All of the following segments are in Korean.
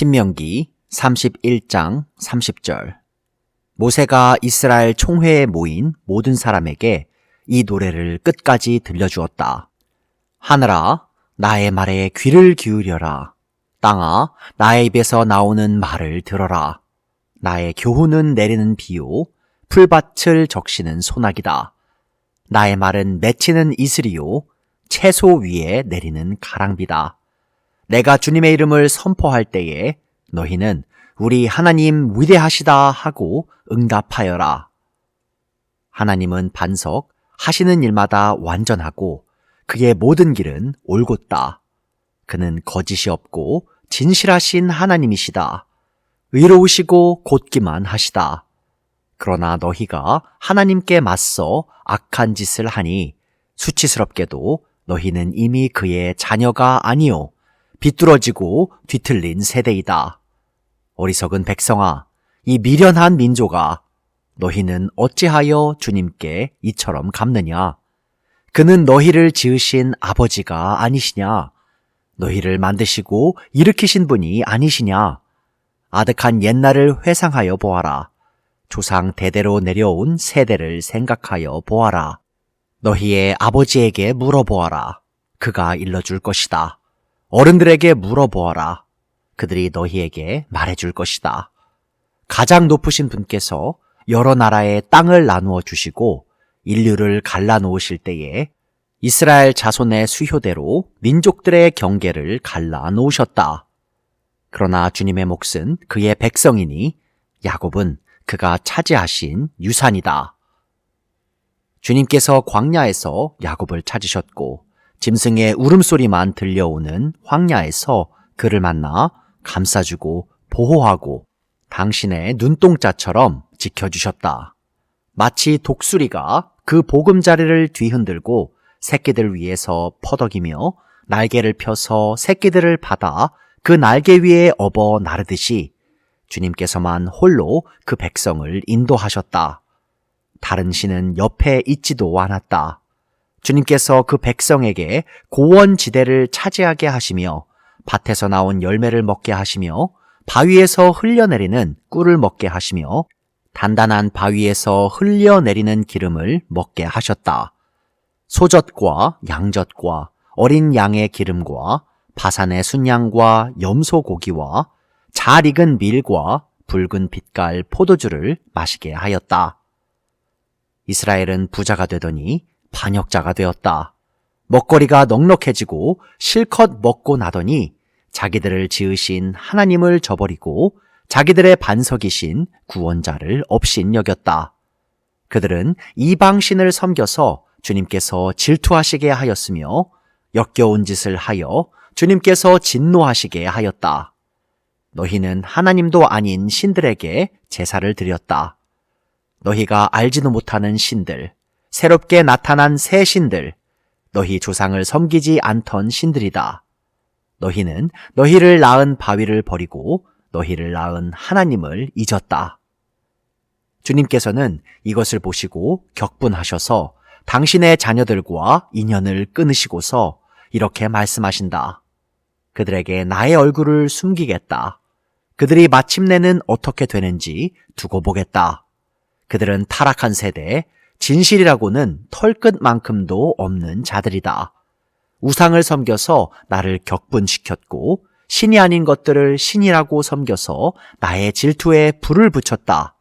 신명기 31장 30절 모세가 이스라엘 총회에 모인 모든 사람에게 이 노래를 끝까지 들려주었다. 하늘아, 나의 말에 귀를 기울여라. 땅아, 나의 입에서 나오는 말을 들어라. 나의 교훈은 내리는 비요, 풀밭을 적시는 소나기다. 나의 말은 맺히는 이슬이요, 채소 위에 내리는 가랑비다. 내가 주님의 이름을 선포할 때에 너희는 우리 하나님 위대하시다 하고 응답하여라. 하나님은 반석, 하시는 일마다 완전하고 그의 모든 길은 올곧다. 그는 거짓이 없고 진실하신 하나님이시다. 의로우시고 곧기만 하시다. 그러나 너희가 하나님께 맞서 악한 짓을 하니 수치스럽게도 너희는 이미 그의 자녀가 아니요 비뚤어지고 뒤틀린 세대이다. 어리석은 백성아, 이 미련한 민족아, 너희는 어찌하여 주님께 이처럼 갚느냐? 그는 너희를 지으신 아버지가 아니시냐? 너희를 만드시고 일으키신 분이 아니시냐? 아득한 옛날을 회상하여 보아라. 조상 대대로 내려온 세대를 생각하여 보아라. 너희의 아버지에게 물어보아라. 그가 일러줄 것이다. 어른들에게 물어보아라. 그들이 너희에게 말해줄 것이다. 가장 높으신 분께서 여러 나라의 땅을 나누어 주시고 인류를 갈라놓으실 때에 이스라엘 자손의 수효대로 민족들의 경계를 갈라놓으셨다. 그러나 주님의 몫은 그의 백성이니 야곱은 그가 차지하신 유산이다. 주님께서 광야에서 야곱을 찾으셨고 짐승의 울음소리만 들려오는 황야에서 그를 만나 감싸주고 보호하고 당신의 눈동자처럼 지켜주셨다. 마치 독수리가 그 보금자리를 뒤흔들고 새끼들 위에서 퍼덕이며 날개를 펴서 새끼들을 받아 그 날개 위에 업어 나르듯이 주님께서만 홀로 그 백성을 인도하셨다. 다른 신은 옆에 있지도 않았다. 주님께서 그 백성에게 고원지대를 차지하게 하시며 밭에서 나온 열매를 먹게 하시며 바위에서 흘려내리는 꿀을 먹게 하시며 단단한 바위에서 흘려내리는 기름을 먹게 하셨다. 소젖과 양젖과 어린 양의 기름과 바산의 순양과 염소 고기와 잘 익은 밀과 붉은 빛깔 포도주를 마시게 하였다. 이스라엘은 부자가 되더니 반역자가 되었다. 먹거리가 넉넉해지고 실컷 먹고 나더니 자기들을 지으신 하나님을 저버리고 자기들의 반석이신 구원자를 업신 여겼다. 그들은 이방신을 섬겨서 주님께서 질투하시게 하였으며 역겨운 짓을 하여 주님께서 진노하시게 하였다. 너희는 하나님도 아닌 신들에게 제사를 드렸다. 너희가 알지도 못하는 신들, 새롭게 나타난 새 신들, 너희 조상을 섬기지 않던 신들이다. 너희는 너희를 낳은 바위를 버리고 너희를 낳은 하나님을 잊었다. 주님께서는 이것을 보시고 격분하셔서 당신의 자녀들과 인연을 끊으시고서 이렇게 말씀하신다. 그들에게 나의 얼굴을 숨기겠다. 그들이 마침내는 어떻게 되는지 두고 보겠다. 그들은 타락한 세대, 진실이라고는 털끝만큼도 없는 자들이다. 우상을 섬겨서 나를 격분시켰고 신이 아닌 것들을 신이라고 섬겨서 나의 질투에 불을 붙였다.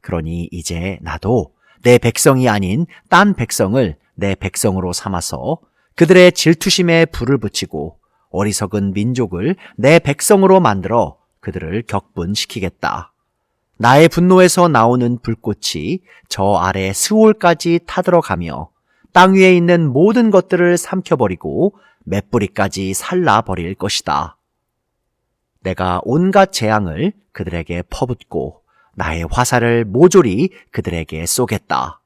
그러니 이제 나도 내 백성이 아닌 딴 백성을 내 백성으로 삼아서 그들의 질투심에 불을 붙이고 어리석은 민족을 내 백성으로 만들어 그들을 격분시키겠다. 나의 분노에서 나오는 불꽃이 저 아래 스올까지 타들어가며 땅 위에 있는 모든 것들을 삼켜버리고 맷뿌리까지 살라버릴 것이다. 내가 온갖 재앙을 그들에게 퍼붓고 나의 화살을 모조리 그들에게 쏘겠다.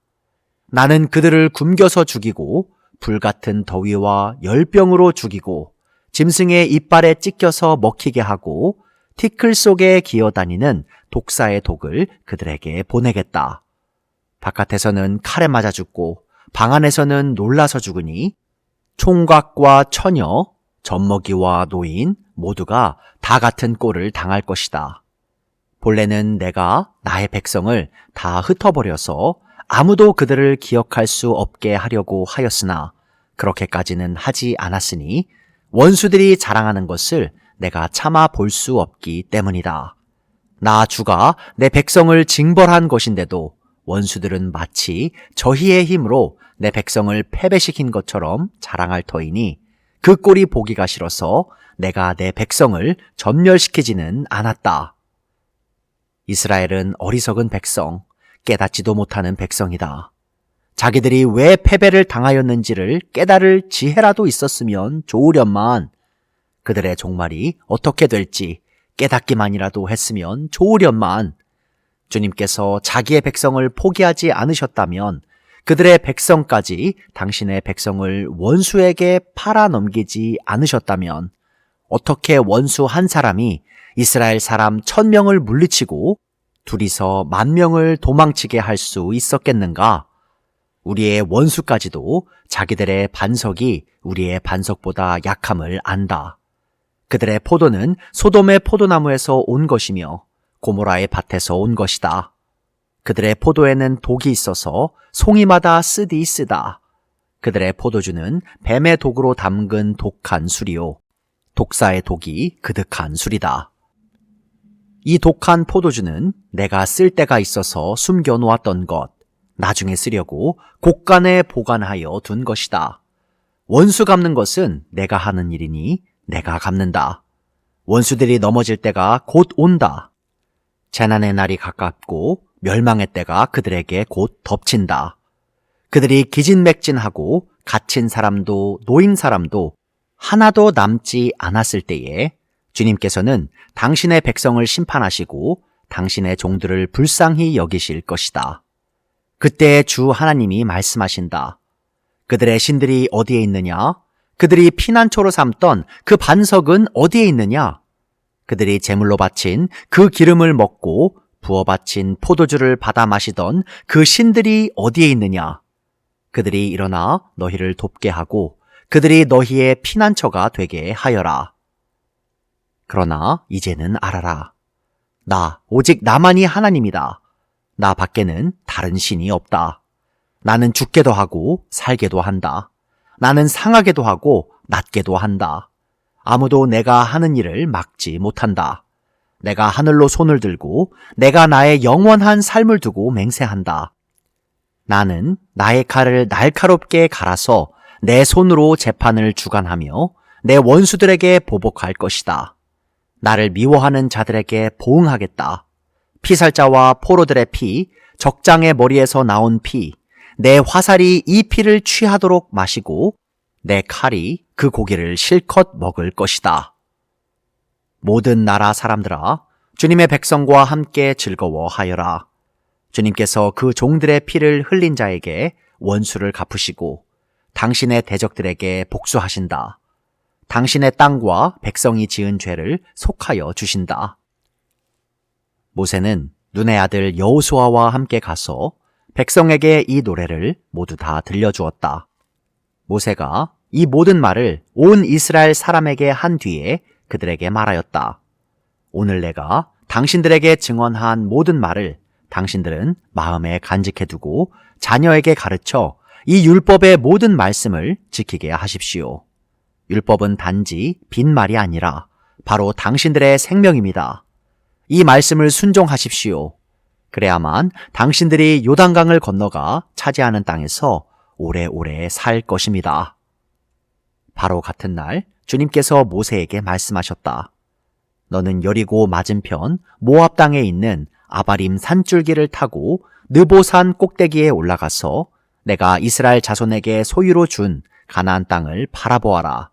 나는 그들을 굶겨서 죽이고 불같은 더위와 열병으로 죽이고 짐승의 이빨에 찢겨서 먹히게 하고 티클 속에 기어다니는 독사의 독을 그들에게 보내겠다. 바깥에서는 칼에 맞아 죽고 방 안에서는 놀라서 죽으니 총각과 처녀, 젖먹이와 노인 모두가 다 같은 꼴을 당할 것이다. 본래는 내가 나의 백성을 다 흩어버려서 아무도 그들을 기억할 수 없게 하려고 하였으나 그렇게까지는 하지 않았으니 원수들이 자랑하는 것을 내가 참아 볼 수 없기 때문이다. 나 주가 내 백성을 징벌한 것인데도 원수들은 마치 저희의 힘으로 내 백성을 패배시킨 것처럼 자랑할 터이니 그 꼴이 보기가 싫어서 내가 내 백성을 전멸시키지는 않았다. 이스라엘은 어리석은 백성, 깨닫지도 못하는 백성이다. 자기들이 왜 패배를 당하였는지를 깨달을 지혜라도 있었으면 좋으련만 그들의 종말이 어떻게 될지 깨닫기만이라도 했으면 좋으련만 주님께서 자기의 백성을 포기하지 않으셨다면 그들의 백성까지 당신의 백성을 원수에게 팔아 넘기지 않으셨다면 어떻게 원수 한 사람이 이스라엘 사람 천 명을 물리치고 둘이서 만 명을 도망치게 할 수 있었겠는가? 우리의 원수까지도 자기들의 반석이 우리의 반석보다 약함을 안다. 그들의 포도는 소돔의 포도나무에서 온 것이며 고모라의 밭에서 온 것이다. 그들의 포도에는 독이 있어서 송이마다 쓰디 쓰다. 그들의 포도주는 뱀의 독으로 담근 독한 술이요. 독사의 독이 그득한 술이다. 이 독한 포도주는 내가 쓸 때가 있어서 숨겨 놓았던 것, 나중에 쓰려고 곡간에 보관하여 둔 것이다. 원수 갚는 것은 내가 하는 일이니 내가 갚는다. 원수들이 넘어질 때가 곧 온다. 재난의 날이 가깝고 멸망의 때가 그들에게 곧 덮친다. 그들이 기진맥진하고 갇힌 사람도 노인 사람도 하나도 남지 않았을 때에 주님께서는 당신의 백성을 심판하시고 당신의 종들을 불쌍히 여기실 것이다. 그때 주 하나님이 말씀하신다. 그들의 신들이 어디에 있느냐? 그들이 피난처로 삼던 그 반석은 어디에 있느냐? 그들이 제물로 바친 그 기름을 먹고 부어 바친 포도주를 받아 마시던 그 신들이 어디에 있느냐? 그들이 일어나 너희를 돕게 하고 그들이 너희의 피난처가 되게 하여라. 그러나 이제는 알아라. 나, 오직 나만이 하나님이다. 나 밖에는 다른 신이 없다. 나는 죽게도 하고 살게도 한다. 나는 상하게도 하고 낫게도 한다. 아무도 내가 하는 일을 막지 못한다. 내가 하늘로 손을 들고 내가 나의 영원한 삶을 두고 맹세한다. 나는 나의 칼을 날카롭게 갈아서 내 손으로 재판을 주관하며 내 원수들에게 보복할 것이다. 나를 미워하는 자들에게 보응하겠다. 피살자와 포로들의 피, 적장의 머리에서 나온 피, 내 화살이 이 피를 취하도록 마시고 내 칼이 그 고기를 실컷 먹을 것이다. 모든 나라 사람들아, 주님의 백성과 함께 즐거워하여라. 주님께서 그 종들의 피를 흘린 자에게 원수를 갚으시고 당신의 대적들에게 복수하신다. 당신의 땅과 백성이 지은 죄를 속하여 주신다. 모세는 눈의 아들 여호수아와 함께 가서 백성에게 이 노래를 모두 다 들려주었다. 모세가 이 모든 말을 온 이스라엘 사람에게 한 뒤에 그들에게 말하였다. 오늘 내가 당신들에게 증언한 모든 말을 당신들은 마음에 간직해 두고 자녀에게 가르쳐 이 율법의 모든 말씀을 지키게 하십시오. 율법은 단지 빈말이 아니라 바로 당신들의 생명입니다. 이 말씀을 순종하십시오. 그래야만 당신들이 요단강을 건너가 차지하는 땅에서 오래오래 살 것입니다. 바로 같은 날 주님께서 모세에게 말씀하셨다. 너는 여리고 맞은편 모압 땅에 있는 아바림 산줄기를 타고 느보산 꼭대기에 올라가서 내가 이스라엘 자손에게 소유로 준 가나안 땅을 바라보아라.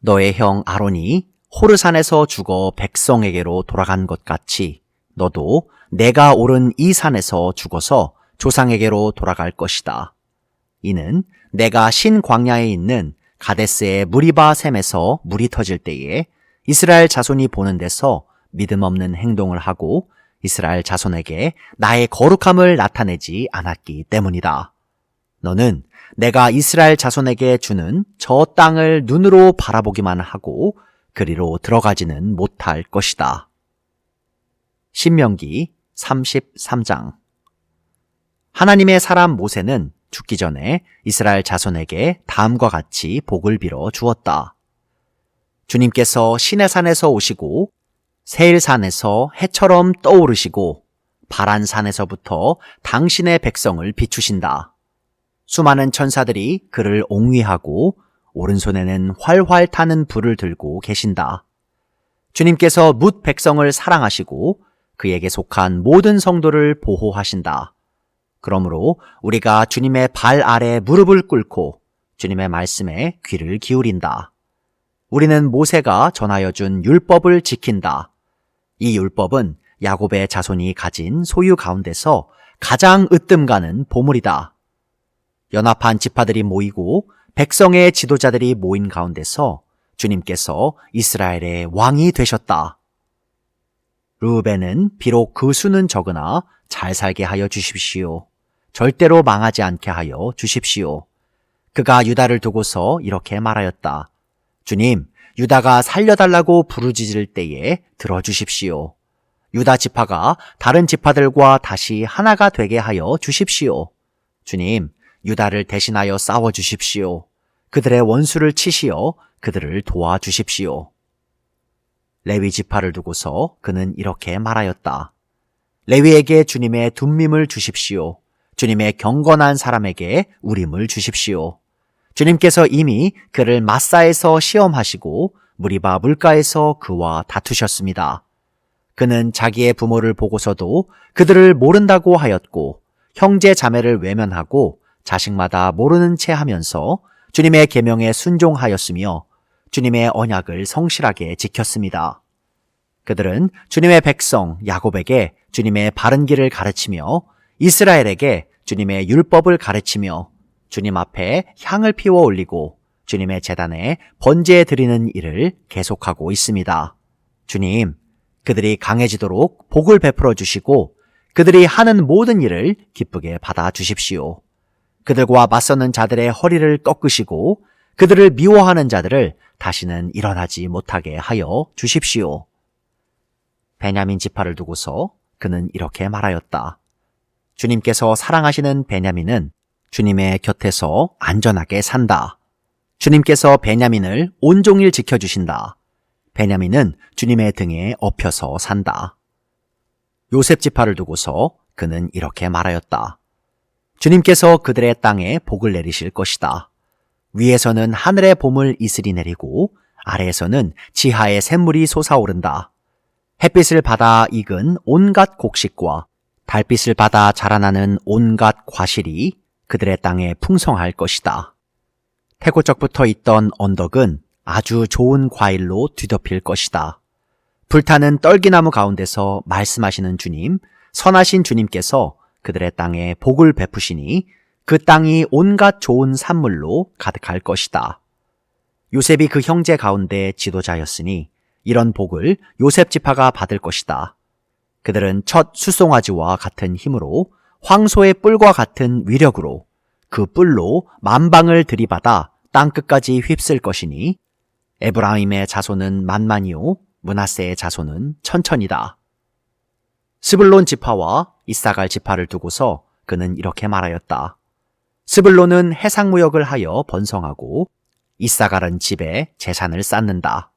너의 형 아론이 호르산에서 죽어 백성에게로 돌아간 것 같이 너도 내가 오른 이 산에서 죽어서 조상에게로 돌아갈 것이다. 이는 내가 신 광야에 있는 가데스의 무리바 샘에서 물이 터질 때에 이스라엘 자손이 보는 데서 믿음 없는 행동을 하고 이스라엘 자손에게 나의 거룩함을 나타내지 않았기 때문이다. 너는 내가 이스라엘 자손에게 주는 저 땅을 눈으로 바라보기만 하고 그리로 들어가지는 못할 것이다. 신명기 33장 하나님의 사람 모세는 죽기 전에 이스라엘 자손에게 다음과 같이 복을 빌어 주었다. 주님께서 시내산에서 오시고 세일산에서 해처럼 떠오르시고 바란산에서부터 당신의 백성을 비추신다. 수많은 천사들이 그를 옹위하고 오른손에는 활활 타는 불을 들고 계신다. 주님께서 뭇 백성을 사랑하시고 그에게 속한 모든 성도를 보호하신다. 그러므로 우리가 주님의 발 아래 무릎을 꿇고 주님의 말씀에 귀를 기울인다. 우리는 모세가 전하여 준 율법을 지킨다. 이 율법은 야곱의 자손이 가진 소유 가운데서 가장 으뜸 가는 보물이다. 연합한 지파들이 모이고 백성의 지도자들이 모인 가운데서 주님께서 이스라엘의 왕이 되셨다. 르우벤은 비록 그 수는 적으나 잘 살게 하여 주십시오. 절대로 망하지 않게 하여 주십시오. 그가 유다를 두고서 이렇게 말하였다. 주님, 유다가 살려달라고 부르짖을 때에 들어주십시오. 유다 지파가 다른 지파들과 다시 하나가 되게 하여 주십시오. 주님, 유다를 대신하여 싸워 주십시오. 그들의 원수를 치시어 그들을 도와 주십시오. 레위 지파를 두고서 그는 이렇게 말하였다. 레위에게 주님의 둔밈을 주십시오. 주님의 경건한 사람에게 우림을 주십시오. 주님께서 이미 그를 마사에서 시험하시고 무리바 물가에서 그와 다투셨습니다. 그는 자기의 부모를 보고서도 그들을 모른다고 하였고 형제 자매를 외면하고 자식마다 모르는 채 하면서 주님의 계명에 순종하였으며 주님의 언약을 성실하게 지켰습니다. 그들은 주님의 백성 야곱에게 주님의 바른 길을 가르치며 이스라엘에게 주님의 율법을 가르치며 주님 앞에 향을 피워 올리고 주님의 재단에 번제해 드리는 일을 계속하고 있습니다. 주님, 그들이 강해지도록 복을 베풀어 주시고 그들이 하는 모든 일을 기쁘게 받아 주십시오. 그들과 맞서는 자들의 허리를 꺾으시고 그들을 미워하는 자들을 다시는 일어나지 못하게 하여 주십시오. 베냐민 지파를 두고서 그는 이렇게 말하였다. 주님께서 사랑하시는 베냐민은 주님의 곁에서 안전하게 산다. 주님께서 베냐민을 온종일 지켜주신다. 베냐민은 주님의 등에 엎혀서 산다. 요셉 지파를 두고서 그는 이렇게 말하였다. 주님께서 그들의 땅에 복을 내리실 것이다. 위에서는 하늘의 봄을 이슬이 내리고 아래에서는 지하의 샘물이 솟아오른다. 햇빛을 받아 익은 온갖 곡식과 달빛을 받아 자라나는 온갖 과실이 그들의 땅에 풍성할 것이다. 태고적부터 있던 언덕은 아주 좋은 과일로 뒤덮일 것이다. 불타는 떨기나무 가운데서 말씀하시는 주님, 선하신 주님께서 그들의 땅에 복을 베푸시니 그 땅이 온갖 좋은 산물로 가득할 것이다. 요셉이 그 형제 가운데 지도자였으니 이런 복을 요셉 지파가 받을 것이다. 그들은 첫 수송아지와 같은 힘으로 황소의 뿔과 같은 위력으로 그 뿔로 만방을 들이받아 땅끝까지 휩쓸 것이니 에브라임의 자손은 만만이요 문하세의 자손은 천천이다. 스불론 지파와 이사갈 지파를 두고서 그는 이렇게 말하였다. 스불론은 해상무역을 하여 번성하고 이사갈은 집에 재산을 쌓는다.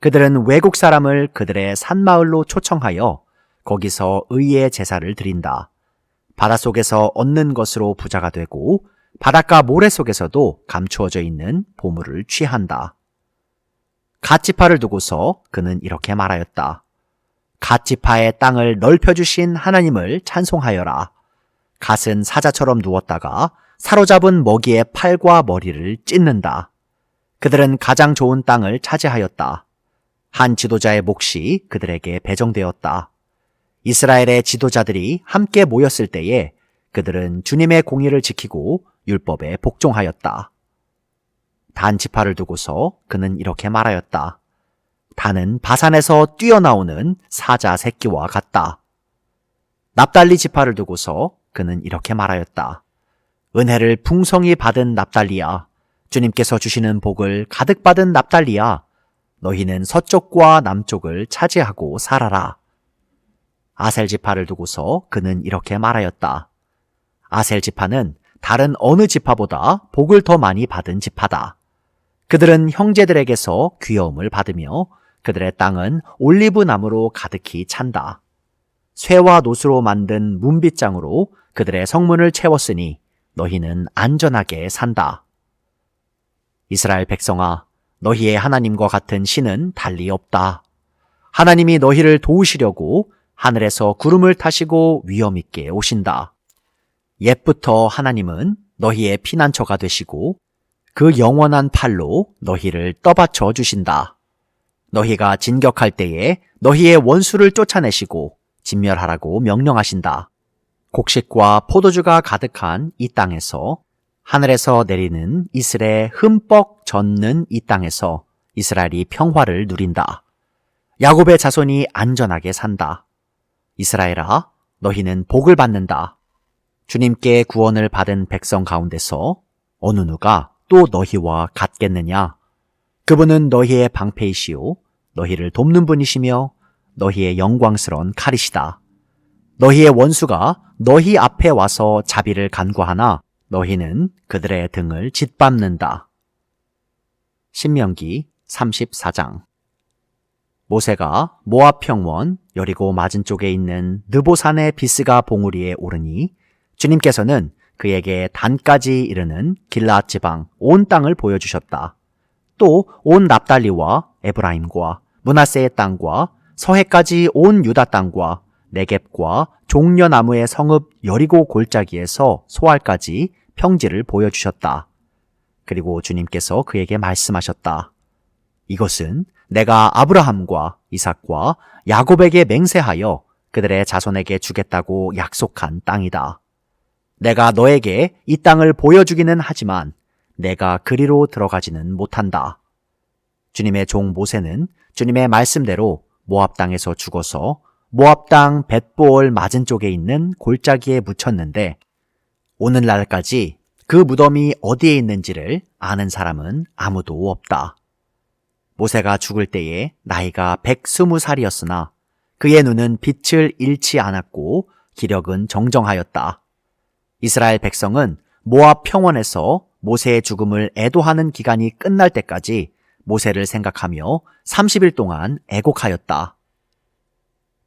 그들은 외국 사람을 그들의 산마을로 초청하여 거기서 의의 제사를 드린다. 바닷속에서 얻는 것으로 부자가 되고 바닷가 모래 속에서도 감추어져 있는 보물을 취한다. 갓지파를 두고서 그는 이렇게 말하였다. 갓지파의 땅을 넓혀주신 하나님을 찬송하여라. 갓은 사자처럼 누웠다가 사로잡은 먹이의 팔과 머리를 찢는다. 그들은 가장 좋은 땅을 차지하였다. 한 지도자의 몫이 그들에게 배정되었다. 이스라엘의 지도자들이 함께 모였을 때에 그들은 주님의 공의를 지키고 율법에 복종하였다. 단 지파를 두고서 그는 이렇게 말하였다. 단은 바산에서 뛰어나오는 사자 새끼와 같다. 납달리 지파를 두고서 그는 이렇게 말하였다. 은혜를 풍성히 받은 납달리야. 주님께서 주시는 복을 가득 받은 납달리야. 너희는 서쪽과 남쪽을 차지하고 살아라. 아셀 지파를 두고서 그는 이렇게 말하였다. 아셀 지파는 다른 어느 지파보다 복을 더 많이 받은 지파다. 그들은 형제들에게서 귀여움을 받으며 그들의 땅은 올리브 나무로 가득히 찬다. 쇠와 노수로 만든 문빗장으로 그들의 성문을 채웠으니 너희는 안전하게 산다. 이스라엘 백성아, 너희의 하나님과 같은 신은 달리 없다. 하나님이 너희를 도우시려고 하늘에서 구름을 타시고 위험 있게 오신다. 옛부터 하나님은 너희의 피난처가 되시고 그 영원한 팔로 너희를 떠받쳐 주신다. 너희가 진격할 때에 너희의 원수를 쫓아내시고 진멸하라고 명령하신다. 곡식과 포도주가 가득한 이 땅에서 하늘에서 내리는 이슬에 흠뻑 젖는 이 땅에서 이스라엘이 평화를 누린다. 야곱의 자손이 안전하게 산다. 이스라엘아, 너희는 복을 받는다. 주님께 구원을 받은 백성 가운데서 어느 누가 또 너희와 같겠느냐? 그분은 너희의 방패이시오. 너희를 돕는 분이시며 너희의 영광스러운 칼이시다. 너희의 원수가 너희 앞에 와서 자비를 간구하나 너희는 그들의 등을 짓밟는다. 신명기 34장 모세가 모압 평원 여리고 맞은 쪽에 있는 느보산의 비스가 봉우리에 오르니 주님께서는 그에게 단까지 이르는 길라앗 지방 온 땅을 보여주셨다. 또 온 납달리와 에브라임과 문하세의 땅과 서해까지 온 유다 땅과 네겝과 종려나무의 성읍 여리고 골짜기에서 소알까지 평지를 보여주셨다. 그리고 주님께서 그에게 말씀하셨다. 이것은 내가 아브라함과 이삭과 야곱에게 맹세하여 그들의 자손에게 주겠다고 약속한 땅이다. 내가 너에게 이 땅을 보여주기는 하지만 내가 그리로 들어가지는 못한다. 주님의 종 모세는 주님의 말씀대로 모압 땅에서 죽어서 모압 땅 벳보올 맞은 쪽에 있는 골짜기에 묻혔는데 오늘날까지 그 무덤이 어디에 있는지를 아는 사람은 아무도 없다. 모세가 죽을 때에 나이가 120살이었으나 그의 눈은 빛을 잃지 않았고 기력은 정정하였다. 이스라엘 백성은 모압 평원에서 모세의 죽음을 애도하는 기간이 끝날 때까지 모세를 생각하며 30일 동안 애곡하였다.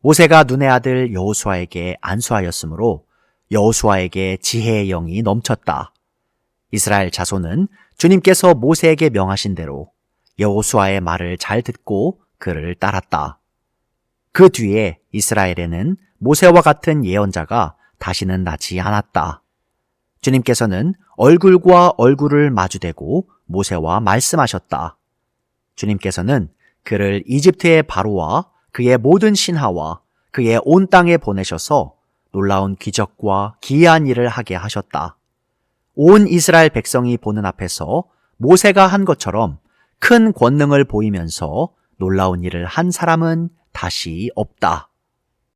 모세가 눈의 아들 여호수아에게 안수하였으므로 여호수아에게 지혜의 영이 넘쳤다. 이스라엘 자손은 주님께서 모세에게 명하신 대로 여호수아의 말을 잘 듣고 그를 따랐다. 그 뒤에 이스라엘에는 모세와 같은 예언자가 다시는 나지 않았다. 주님께서는 얼굴과 얼굴을 마주대고 모세와 말씀하셨다. 주님께서는 그를 이집트의 바로와 그의 모든 신하와 그의 온 땅에 보내셔서 놀라운 기적과 기이한 일을 하게 하셨다. 온 이스라엘 백성이 보는 앞에서 모세가 한 것처럼 큰 권능을 보이면서 놀라운 일을 한 사람은 다시 없다.